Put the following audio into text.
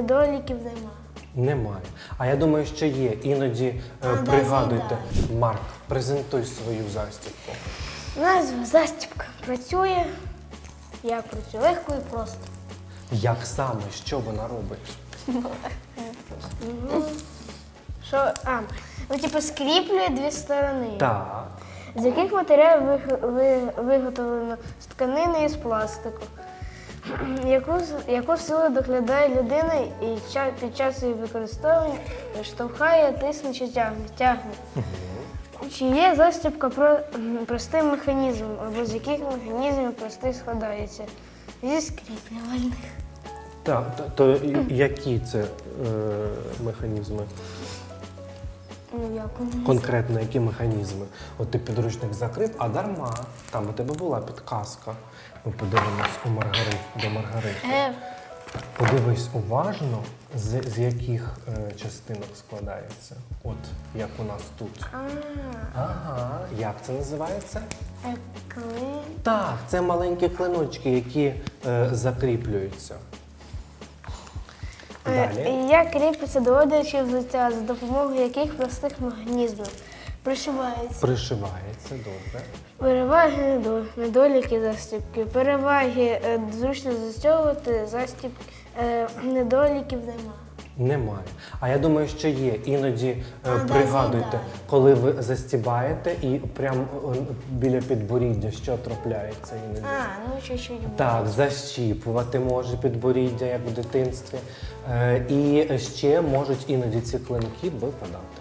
недоліків нема. Немає. А я думаю, що є. Іноді е, А, да, пригадуйте. Марк, презентуй свою застібку. Назва застібка працює. Як працює? Легко і просто. Як саме, що вона робить? Що, а, ну типу скріплює дві сторони. Так. З яких матеріалів виг- ви- виготовлено з тканини і з пластику? Яку, яку силу доглядає людина і ча- під час її використовування штовхає, тисне чи тягне? тягне? Чи є застібка про, простим механізмом, або з яких механізмів простий складається? Зі скріплювальних. Так, то, то які це е, механізми? Ну, як? Конкретно які механізми? От ти підручник закрив, а дарма. Там у тебе була підказка. Ми подивимось у Маргарит, до Маргарити. Е, Подивись уважно, з, з яких е, частинок складається. От як у нас тут. а, Ага, як це називається? е, клин. Так, це маленькі клиночки, які е, закріплюються. Е, Далі. Як кріпиться до одягу взуття, за допомогою яких простих механізмів пришивається. Пришивається добре. Переваги недо- недоліки застібки. Переваги е, зручно застягувати, застібки е, недоліків нема. Немає. А я думаю, що є. Іноді е, А, пригадуйте, да, коли ви застібаєте і прямо біля підборіддя, що трапляється іноді. А, ну чуть-чуть. Так, защіпувати може підборіддя, як в дитинстві. Е, і ще можуть іноді ці клинки випадати.